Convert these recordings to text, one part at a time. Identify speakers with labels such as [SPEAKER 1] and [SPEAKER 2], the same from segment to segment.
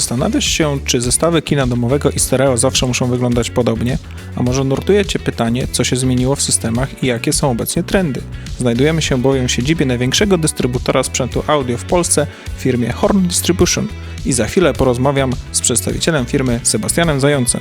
[SPEAKER 1] Zastanawiasz się, czy zestawy kina domowego i stereo zawsze muszą wyglądać podobnie? A może nurtuje Cię pytanie, co się zmieniło w systemach i jakie są obecnie trendy? Znajdujemy się bowiem w siedzibie największego dystrybutora sprzętu audio w Polsce, firmie Horn Distribution i za chwilę porozmawiam z przedstawicielem firmy Sebastianem Zającem.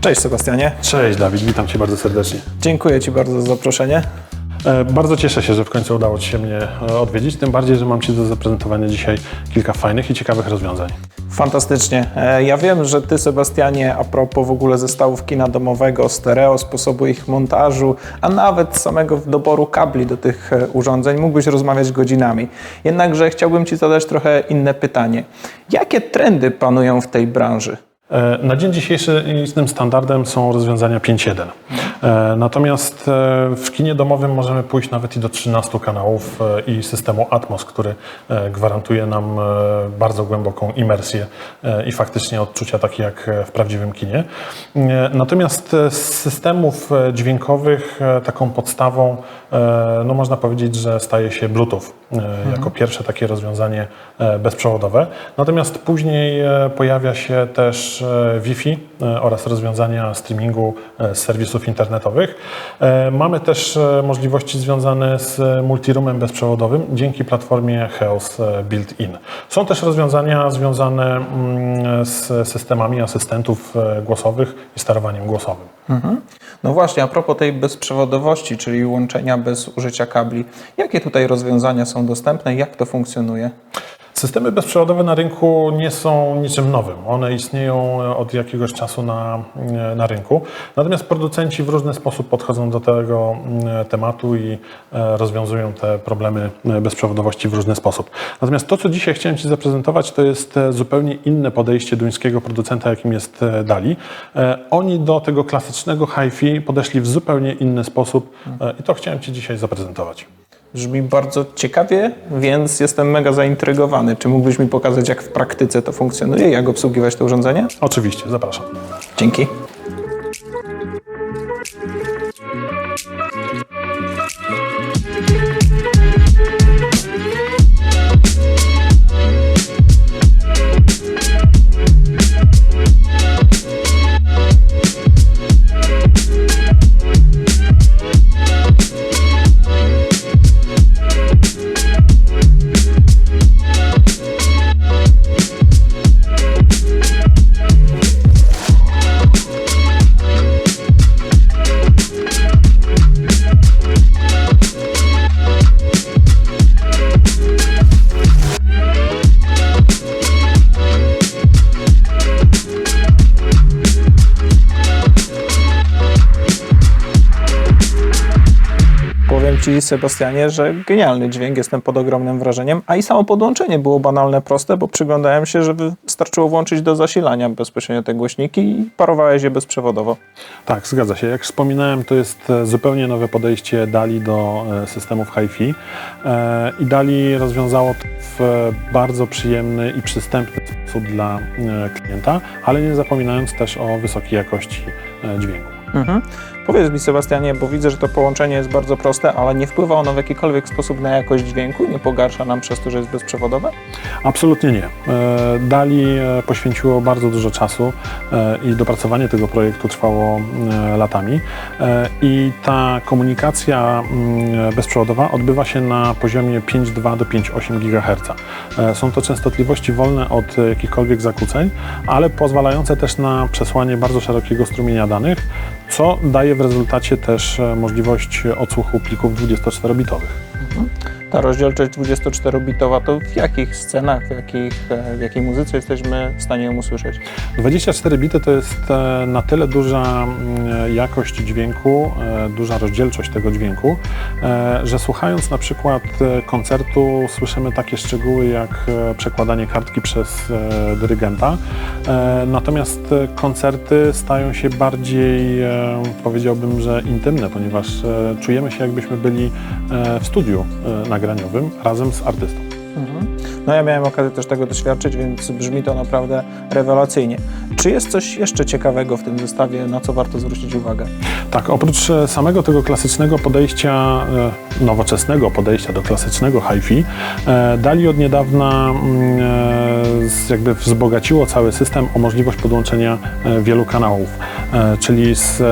[SPEAKER 1] Cześć Sebastianie,
[SPEAKER 2] Cześć Dawid, witam Cię bardzo serdecznie.
[SPEAKER 1] dziękuję Ci bardzo za zaproszenie.
[SPEAKER 2] E, Bardzo cieszę się, że w końcu udało Ci się mnie e, odwiedzić, tym bardziej, że mam Ci do zaprezentowania dzisiaj kilka fajnych i ciekawych rozwiązań.
[SPEAKER 1] Fantastycznie. E, Ja wiem, że Ty, Sebastianie, a propos w ogóle zestawów kina domowego, stereo, sposobu ich montażu, a nawet samego doboru kabli do tych urządzeń, mógłbyś rozmawiać godzinami. Jednakże chciałbym Ci zadać trochę inne pytanie. Jakie trendy panują w tej branży?
[SPEAKER 2] E, Na dzień dzisiejszy istnym standardem są rozwiązania 5.1. E, Natomiast e, w kinie domowym możemy pójść nawet i do 13 kanałów i systemu Atmos, który gwarantuje nam bardzo głęboką imersję i faktycznie odczucia takie jak w prawdziwym kinie. Natomiast z systemów dźwiękowych taką podstawą, no można powiedzieć, że staje się Bluetooth e, jako pierwsze takie rozwiązanie bezprzewodowe. Natomiast później pojawia się też e, Wi-Fi e, oraz rozwiązania streamingu e, z serwisów internetowych. E, Mamy też e, możliwości związane z multiroomem bezprzewodowym dzięki platformie Health e, Built-in. Są też rozwiązania związane mm, z systemami asystentów e, głosowych i sterowaniem głosowym.
[SPEAKER 1] No właśnie, a propos tej bezprzewodowości, czyli łączenia bez użycia kabli, jakie tutaj rozwiązania są dostępne i jak to funkcjonuje?
[SPEAKER 2] Systemy bezprzewodowe na rynku nie są niczym nowym. One istnieją od jakiegoś czasu na, na rynku. Natomiast producenci w różny sposób podchodzą do tego mm, tematu i e, rozwiązują te problemy e, bezprzewodowości w różny sposób. Natomiast to, co dzisiaj chciałem Ci zaprezentować, to jest e, zupełnie inne podejście duńskiego producenta, jakim jest Dali. Oni do tego klasycznego hi-fi podeszli w zupełnie inny sposób i to chciałem Ci dzisiaj zaprezentować.
[SPEAKER 1] Brzmi bardzo ciekawie, więc jestem mega zaintrygowany. Czy mógłbyś mi pokazać, jak w praktyce to funkcjonuje, jak obsługiwać to urządzenie?
[SPEAKER 2] Oczywiście, zapraszam.
[SPEAKER 1] Dzięki. Sebastianie, że genialny dźwięk, jestem pod ogromnym wrażeniem, a i samo podłączenie było banalne, proste, bo przyglądałem się, że wystarczyło włączyć do zasilania bezpośrednio te głośniki i parowałeś je bezprzewodowo.
[SPEAKER 2] Tak, zgadza się. Jak wspominałem, to jest e, zupełnie nowe podejście Dali do e, systemów hi-fi E, i Dali rozwiązało to w bardzo przyjemny i przystępny sposób dla klienta, ale nie zapominając też o wysokiej jakości dźwięku.
[SPEAKER 1] Mhm. Powiedz mi, Sebastianie, bo widzę, że to połączenie jest bardzo proste, ale nie wpływa ono w jakikolwiek sposób na jakość dźwięku? Nie pogarsza nam przez to, że jest bezprzewodowe?
[SPEAKER 2] Absolutnie nie. E, Dali e, poświęciło bardzo dużo czasu e, i dopracowanie tego projektu trwało latami. I ta komunikacja mm, bezprzewodowa odbywa się na poziomie 5,2 do 5,8 GHz. Są to częstotliwości wolne od jakichkolwiek zakłóceń, ale pozwalające też na przesłanie bardzo szerokiego strumienia danych, co daje w rezultacie też e, możliwość odsłuchu plików 24-bitowych.
[SPEAKER 1] Ta rozdzielczość 24-bitowa to w jakich scenach, w, jakich, e, w jakiej muzyce jesteśmy w stanie ją usłyszeć?
[SPEAKER 2] 24 bity to jest e, na tyle duża mm, jakość dźwięku, e, duża rozdzielczość tego dźwięku, e, że słuchając na przykład e, koncertu słyszymy takie szczegóły jak e, przekładanie kartki przez e, dyrygenta. E, Natomiast e, koncerty stają się bardziej, e, powiedziałbym, że intymne, ponieważ e, czujemy się jakbyśmy byli e, w studiu e, nagraniowym razem z artystą.
[SPEAKER 1] No ja miałem okazję też tego doświadczyć, więc brzmi to naprawdę rewelacyjnie. Czy jest coś jeszcze ciekawego w tym zestawie, na co warto zwrócić uwagę?
[SPEAKER 2] Tak, oprócz e, samego tego klasycznego podejścia, e, nowoczesnego podejścia do klasycznego hi-fi, e, Dali od niedawna mm, jakby wzbogaciło cały system o możliwość podłączenia wielu kanałów. Czyli z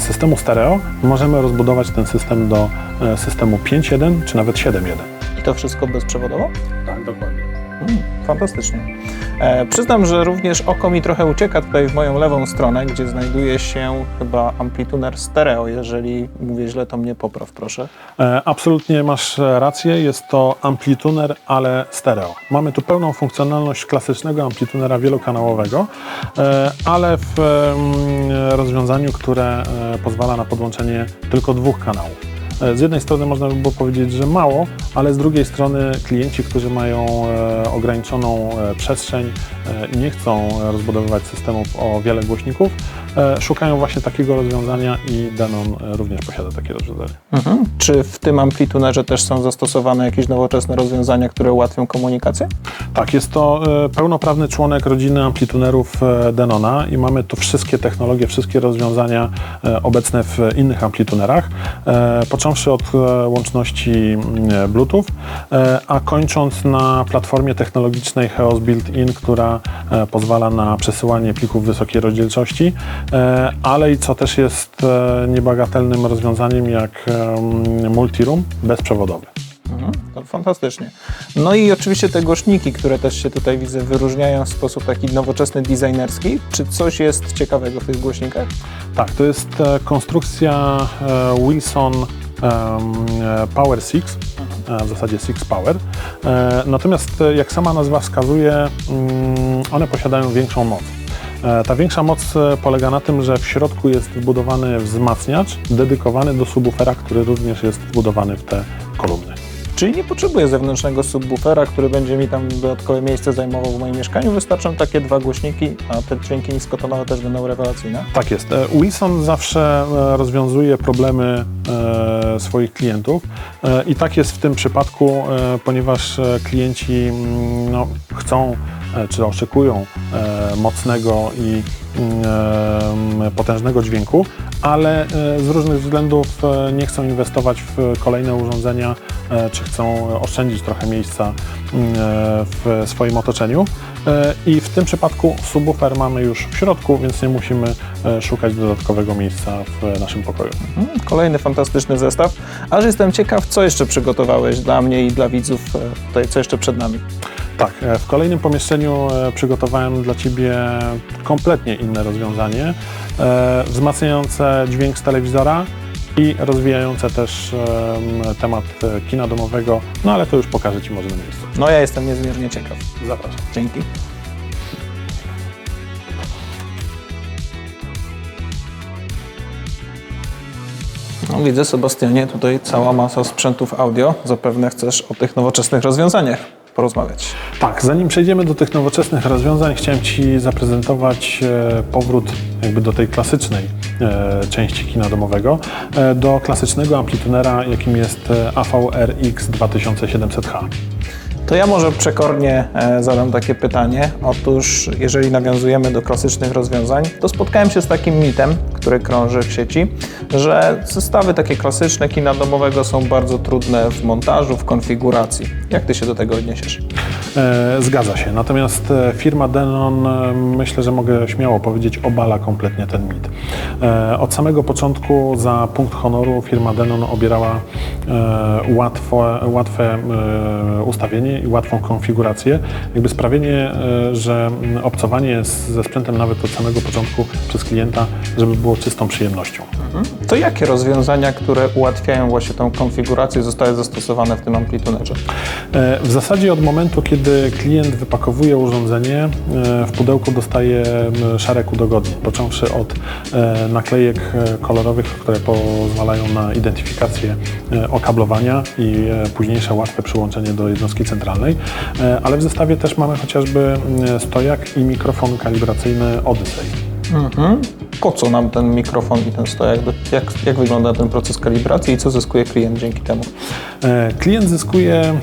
[SPEAKER 2] systemu stereo możemy rozbudować ten system do systemu 5.1 czy nawet 7.1.
[SPEAKER 1] To wszystko bezprzewodowo?
[SPEAKER 2] Tak, dokładnie.
[SPEAKER 1] Mm, fantastycznie. E, przyznam, że również oko mi trochę ucieka tutaj w moją lewą stronę, gdzie znajduje się chyba amplituner stereo. Jeżeli mówię źle, to mnie popraw, proszę.
[SPEAKER 2] E, Absolutnie masz e, rację, jest to amplituner, ale stereo. Mamy tu pełną funkcjonalność klasycznego amplitunera wielokanałowego, e, ale w em, rozwiązaniu, które e, pozwala na podłączenie tylko dwóch kanałów. E, Z jednej strony można by było powiedzieć, że mało, ale z drugiej strony klienci, którzy mają e, ograniczoną e, przestrzeń i nie chcą rozbudowywać systemów o wiele głośników, szukają właśnie takiego rozwiązania i Denon e, również posiada takie rozwiązanie.
[SPEAKER 1] Mhm. Czy w tym amplitunerze też są zastosowane jakieś nowoczesne rozwiązania, które ułatwią komunikację?
[SPEAKER 2] Tak, jest to e, pełnoprawny członek rodziny amplitunerów e, Denona i mamy tu wszystkie technologie, wszystkie rozwiązania e, obecne w innych amplitunerach, e, począwszy od e, łączności mm, Bluetooth, e, a kończąc na platformie technologicznej Heos Built-in, która e, pozwala na przesyłanie plików wysokiej rozdzielczości, e, ale i co też jest e, niebagatelnym rozwiązaniem jak multiroom bezprzewodowy.
[SPEAKER 1] Mhm. To fantastycznie. No i oczywiście te głośniki, które też się tutaj widzę wyróżniają w sposób taki nowoczesny, designerski. Czy coś jest ciekawego w tych głośnikach?
[SPEAKER 2] Tak, to jest e, konstrukcja e, Wilson e, Power 6, e, w zasadzie Six Power. E, Natomiast, e, jak sama nazwa wskazuje, mm, one posiadają większą moc. E, Ta większa moc e, polega na tym, że w środku jest wbudowany wzmacniacz dedykowany do subwoofera, który również jest wbudowany w te kolumny.
[SPEAKER 1] Czyli nie potrzebuję zewnętrznego subwoofera, który będzie mi tam dodatkowe miejsce zajmował w moim mieszkaniu. Wystarczą takie dwa głośniki, a te dźwięki niskotonowe też będą rewelacyjne.
[SPEAKER 2] Tak jest. E, Wilson zawsze rozwiązuje problemy swoich klientów i tak jest w tym przypadku, e, ponieważ e, klienci mm, no, chcą e, czy oczekują e, mocnego i mm, e, potężnego dźwięku, ale e, z różnych względów e, nie chcą inwestować w kolejne urządzenia, e, czy chcą oszczędzić trochę miejsca mm, e, w swoim otoczeniu. E, I w tym przypadku subwoofer mamy już w środku, więc nie musimy e, szukać dodatkowego miejsca w naszym pokoju.
[SPEAKER 1] Mhm, Kolejny fantastyczny zestaw. Aż jestem ciekaw, co jeszcze przygotowałeś dla mnie i dla widzów e, tutaj, co jeszcze przed nami.
[SPEAKER 2] Tak, e, w kolejnym pomieszczeniu e, przygotowałem dla Ciebie kompletnie inne rozwiązanie, wzmacniające dźwięk z telewizora i rozwijające też em, temat kina domowego, no ale to już pokażę Ci może na miejscu.
[SPEAKER 1] No ja jestem niezmiernie ciekaw.
[SPEAKER 2] Zapraszam.
[SPEAKER 1] Dzięki. No, widzę, Sebastianie, tutaj cała masa sprzętów audio. Zapewne chcesz o tych nowoczesnych rozwiązaniach porozmawiać.
[SPEAKER 2] Tak, zanim przejdziemy do tych nowoczesnych rozwiązań, chciałem Ci zaprezentować e, powrót jakby do tej klasycznej e, części kina domowego, e, do klasycznego amplitunera, jakim jest AVRX 2700H.
[SPEAKER 1] To ja może przekornie e, zadam takie pytanie. Otóż, jeżeli nawiązujemy do klasycznych rozwiązań, to spotkałem się z takim mitem, który krąży w sieci, że zestawy takie klasyczne kina domowego są bardzo trudne w montażu, w konfiguracji. Jak ty się do tego odniesiesz?
[SPEAKER 2] E, Zgadza się. Natomiast e, firma Denon, myślę, że mogę śmiało powiedzieć, obala kompletnie ten mit. Od samego początku za punkt honoru firma Denon obierała łatwe, łatwe e, i łatwą konfigurację. Jakby sprawienie, e, że mm, obcowanie ze sprzętem nawet od samego początku przez klienta, żeby było czystą przyjemnością.
[SPEAKER 1] To jakie rozwiązania, które ułatwiają właśnie tą konfigurację, zostały zastosowane w tym amplitunerze?
[SPEAKER 2] E, W zasadzie od momentu, kiedy klient wypakowuje urządzenie, e, w pudełku dostaje szereg udogodnień, począwszy od naklejek kolorowych, które pozwalają na identyfikację okablowania i późniejsze łatwe przyłączenie do jednostki centralnej, E, ale w zestawie też mamy chociażby m, stojak i mikrofon kalibracyjny Odyssey.
[SPEAKER 1] Mhm. Po co nam ten mikrofon i ten stojak? Jak, jak wygląda ten proces kalibracji i co zyskuje klient dzięki temu?
[SPEAKER 2] E, Klient zyskuje mm,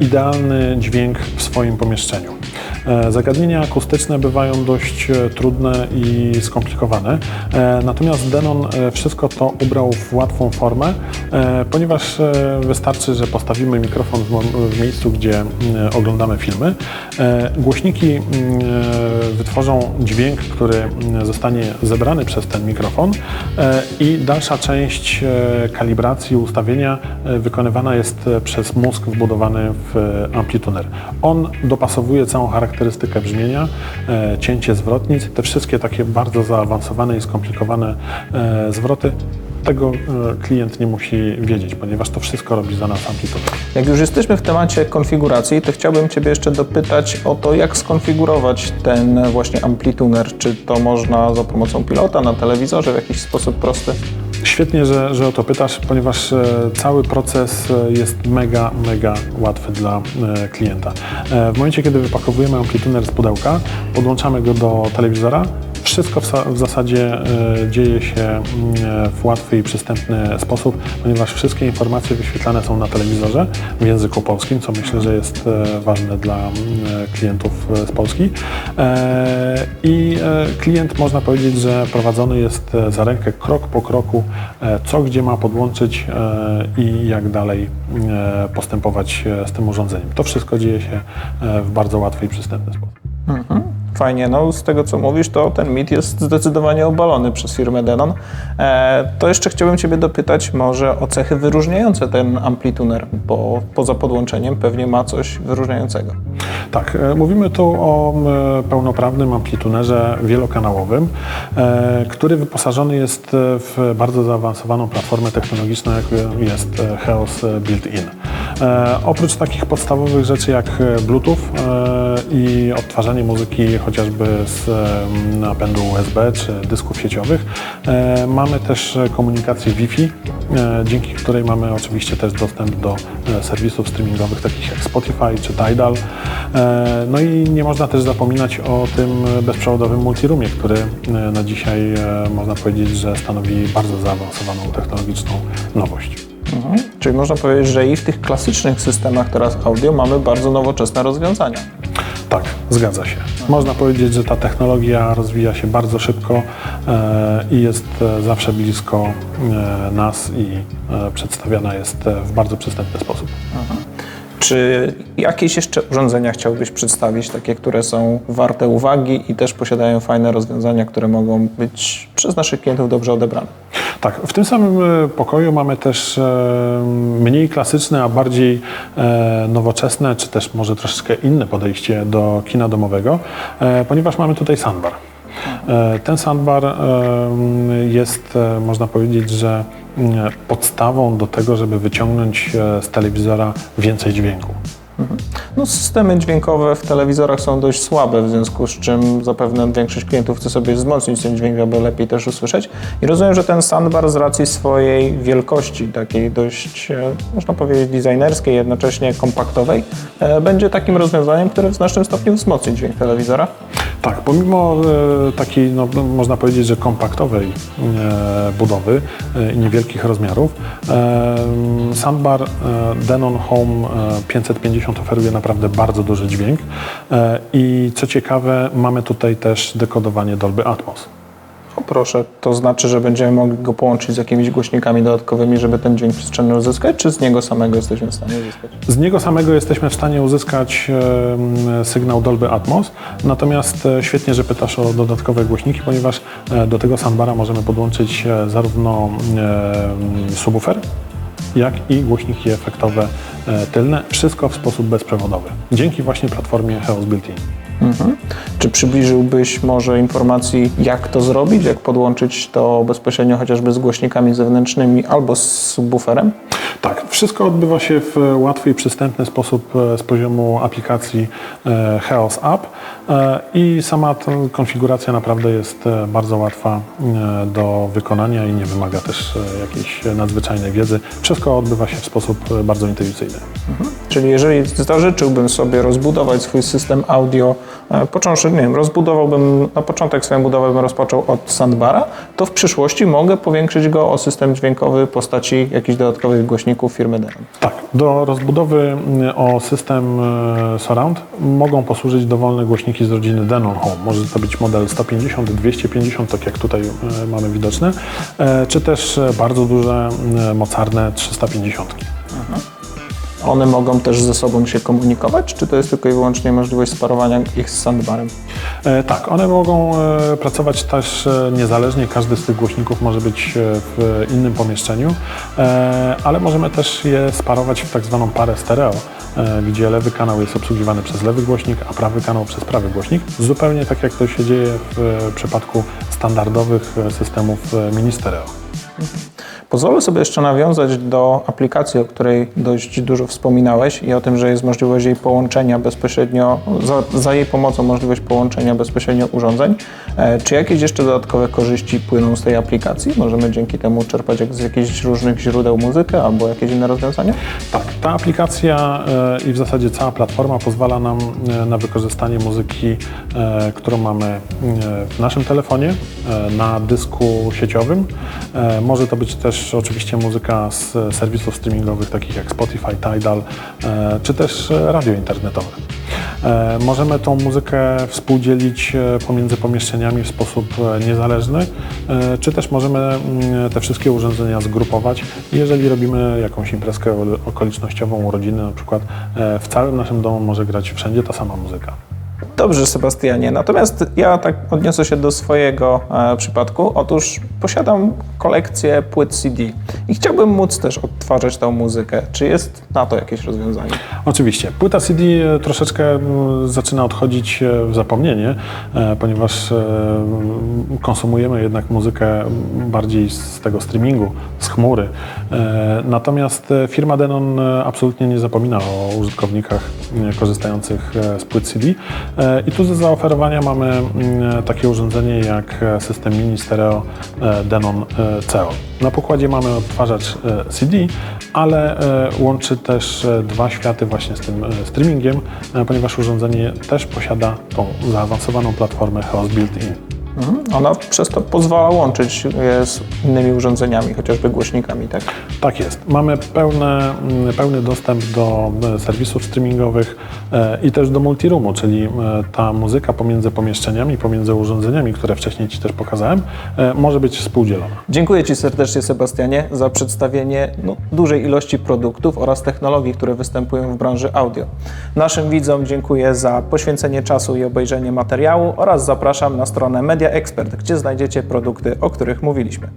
[SPEAKER 2] idealny dźwięk w swoim pomieszczeniu. E, Zagadnienia akustyczne bywają dość e, trudne i skomplikowane, natomiast Denon wszystko to ubrał w łatwą formę, ponieważ wystarczy, że postawimy mikrofon w, miejscu, gdzie mm, oglądamy filmy. Głośniki mm, wytworzą dźwięk, który zostanie zebrany przez ten mikrofon e, i dalsza część e, kalibracji, ustawienia e, wykonywana jest przez mózg wbudowany w amplituner. On dopasowuje całą charakterystykę brzmienia, cięcie zwrotnic, te wszystkie takie bardzo zaawansowane i skomplikowane zwroty. Tego e, klient nie musi wiedzieć, ponieważ to wszystko robi za nas amplituner.
[SPEAKER 1] Jak już jesteśmy w temacie konfiguracji, to chciałbym Ciebie jeszcze dopytać o to, jak skonfigurować ten właśnie amplituner. Czy to można za pomocą pilota na telewizorze w jakiś sposób prosty?
[SPEAKER 2] Świetnie, że, że o to pytasz, ponieważ e, cały proces e, jest mega, mega łatwy dla klienta. W momencie, kiedy wypakowujemy amplituner z pudełka, podłączamy go do telewizora, wszystko w, sa- w zasadzie e, dzieje się e, w łatwy i przystępny sposób, ponieważ wszystkie informacje wyświetlane są na telewizorze w języku polskim, co myślę, że jest e, ważne dla klientów z Polski. I klient, można powiedzieć, że prowadzony jest za rękę krok po kroku, co gdzie ma podłączyć i jak dalej postępować z tym urządzeniem. To wszystko dzieje się w bardzo łatwy i przystępny sposób.
[SPEAKER 1] Fajnie, no z tego co mówisz, to ten mit jest zdecydowanie obalony przez firmę Denon. E, to jeszcze chciałbym Ciebie dopytać może o cechy wyróżniające ten amplituner, bo poza podłączeniem pewnie ma coś wyróżniającego.
[SPEAKER 2] Tak, e, mówimy tu o pełnoprawnym amplitunerze wielokanałowym, e, który wyposażony jest w bardzo zaawansowaną platformę technologiczną, jaką jest e, Heos Built-in. Oprócz takich podstawowych rzeczy jak Bluetooth i odtwarzanie muzyki chociażby z napędu USB czy dysków sieciowych, e, mamy też komunikację Wi-Fi, e, dzięki której mamy oczywiście też dostęp do e, serwisów streamingowych takich jak Spotify czy Tidal. No i nie można też zapominać o tym bezprzewodowym multiroomie, który na dzisiaj można powiedzieć, że stanowi bardzo zaawansowaną technologiczną nowość.
[SPEAKER 1] Mhm. Czyli można powiedzieć, że i w tych klasycznych systemach teraz audio mamy bardzo nowoczesne rozwiązania.
[SPEAKER 2] Tak, zgadza się. Można powiedzieć, że ta technologia rozwija się bardzo szybko e, i jest e, zawsze blisko e, nas i przedstawiana jest w bardzo przystępny sposób.
[SPEAKER 1] Czy jakieś jeszcze urządzenia chciałbyś przedstawić, takie, które są warte uwagi i też posiadają fajne rozwiązania, które mogą być przez naszych klientów dobrze odebrane?
[SPEAKER 2] Tak, w tym samym e, pokoju mamy też e, mniej klasyczne, a bardziej e, nowoczesne, czy też może troszeczkę inne podejście do kina domowego, ponieważ mamy tutaj sandbar. E, Ten sandbar e, jest, e, można powiedzieć, że mm, podstawą do tego, żeby wyciągnąć z telewizora więcej dźwięku.
[SPEAKER 1] No, systemy dźwiękowe w telewizorach są dość słabe, w związku z czym zapewne większość klientów chce sobie wzmocnić ten dźwięk, aby lepiej też usłyszeć. I rozumiem, że ten soundbar z racji swojej wielkości, takiej dość, można powiedzieć, designerskiej, jednocześnie kompaktowej, będzie takim rozwiązaniem, które w znacznym stopniu wzmocni dźwięk telewizora.
[SPEAKER 2] Tak, pomimo e, takiej, no, no, można powiedzieć, że kompaktowej e, budowy e, i niewielkich rozmiarów, soundbar e, Denon Home e, 550 oferuje naprawdę bardzo duży dźwięk i co ciekawe, mamy tutaj też dekodowanie Dolby Atmos.
[SPEAKER 1] Proszę, to znaczy, że będziemy mogli go połączyć z jakimiś głośnikami dodatkowymi, żeby ten dźwięk przestrzenny uzyskać, czy z niego samego jesteśmy w stanie uzyskać?
[SPEAKER 2] Z niego samego jesteśmy w stanie uzyskać sygnał Dolby Atmos, natomiast e, świetnie, że pytasz o dodatkowe głośniki, ponieważ e, do tego soundbara możemy podłączyć e, zarówno subwoofer, jak i głośniki efektowe tylne, wszystko w sposób bezprzewodowy, dzięki właśnie platformie Heos Built-in.
[SPEAKER 1] Mhm. Czy przybliżyłbyś może informacji, jak to zrobić, jak podłączyć to bezpośrednio chociażby z głośnikami zewnętrznymi albo z subwooferem?
[SPEAKER 2] Tak, wszystko odbywa się w łatwy i przystępny sposób e, z poziomu aplikacji e, Heos App e, i sama konfiguracja naprawdę jest bardzo łatwa do wykonania i nie wymaga też jakiejś nadzwyczajnej wiedzy. Wszystko odbywa się w sposób bardzo intuicyjny.
[SPEAKER 1] Czyli jeżeli zażyczyłbym sobie rozbudować swój system audio, e, począwszy, nie wiem, rozbudowałbym, na początek swoją budowę bym rozpoczął od soundbara, to w przyszłości mogę powiększyć go o system dźwiękowy w postaci jakichś dodatkowych głośników firmy Denon.
[SPEAKER 2] Tak, do rozbudowy mm, o system e, surround mogą posłużyć dowolne głośniki z rodziny Denon Home. Może to być model 150, 250, tak jak tutaj e, mamy widoczne, czy też bardzo duże, e, mocarne 350.
[SPEAKER 1] One mogą też ze sobą się komunikować, czy to jest tylko i wyłącznie możliwość sparowania ich z soundbarem?
[SPEAKER 2] E, Tak, one mogą e, pracować też e, niezależnie. Każdy z tych głośników może być e, w innym pomieszczeniu, e, ale możemy też je sparować w tak zwaną parę stereo, e, gdzie lewy kanał jest obsługiwany przez lewy głośnik, a prawy kanał przez prawy głośnik. Zupełnie tak jak to się dzieje w e, przypadku standardowych e, systemów e, mini stereo.
[SPEAKER 1] Pozwolę sobie jeszcze nawiązać do aplikacji, o której dość dużo wspominałeś i o tym, że jest możliwość jej połączenia bezpośrednio, za, za jej pomocą możliwość połączenia bezpośrednio urządzeń. E, czy jakieś jeszcze dodatkowe korzyści płyną z tej aplikacji? Możemy dzięki temu czerpać z jakichś różnych źródeł muzykę albo jakieś inne rozwiązania?
[SPEAKER 2] Tak, ta aplikacja e, i w zasadzie cała platforma pozwala nam e, na wykorzystanie muzyki, którą mamy w naszym telefonie, na dysku sieciowym. Może to być też oczywiście muzyka z serwisów streamingowych takich jak Spotify, Tidal, e, czy też e, radio internetowe. E, Możemy tą muzykę współdzielić pomiędzy pomieszczeniami w sposób niezależny, czy też możemy mm, te wszystkie urządzenia zgrupować. Jeżeli robimy jakąś imprezkę okolicznościową, urodziny na przykład, w całym naszym domu może grać wszędzie ta sama muzyka.
[SPEAKER 1] Dobrze, Sebastianie. Natomiast ja tak odniosę się do swojego e, przypadku. Otóż posiadam kolekcję płyt CD i chciałbym móc też odtwarzać tą muzykę. Czy jest na to jakieś rozwiązanie?
[SPEAKER 2] Oczywiście. Płyta CD troszeczkę mm, zaczyna odchodzić e, w zapomnienie, e, ponieważ e, konsumujemy jednak muzykę bardziej z tego streamingu, z chmury. E, Natomiast e, firma Denon e, absolutnie nie zapomina o użytkownikach e, korzystających e, z płyt CD. E, I tu ze zaoferowania mamy mm, takie urządzenie jak e, system mini stereo e, Denon e, CEO. Na pokładzie mamy odtwarzacz e, CD, ale e, łączy też e, dwa światy właśnie z tym e, streamingiem, e, ponieważ urządzenie też posiada tą zaawansowaną platformę Heos Built-in.
[SPEAKER 1] Mhm. Ona przez to pozwala łączyć je z innymi urządzeniami, chociażby głośnikami, tak?
[SPEAKER 2] Tak jest. Mamy pełne, mm, pełny dostęp do e, serwisów streamingowych e, i też do multiroomu, czyli e, ta muzyka pomiędzy pomieszczeniami, pomiędzy urządzeniami, które wcześniej Ci też pokazałem, może być współdzielona.
[SPEAKER 1] Dziękuję Ci serdecznie, Sebastianie, za przedstawienie no, dużej ilości produktów oraz technologii, które występują w branży audio. Naszym widzom dziękuję za poświęcenie czasu i obejrzenie materiału oraz zapraszam na stronę Media Expert, gdzie znajdziecie produkty, o których mówiliśmy.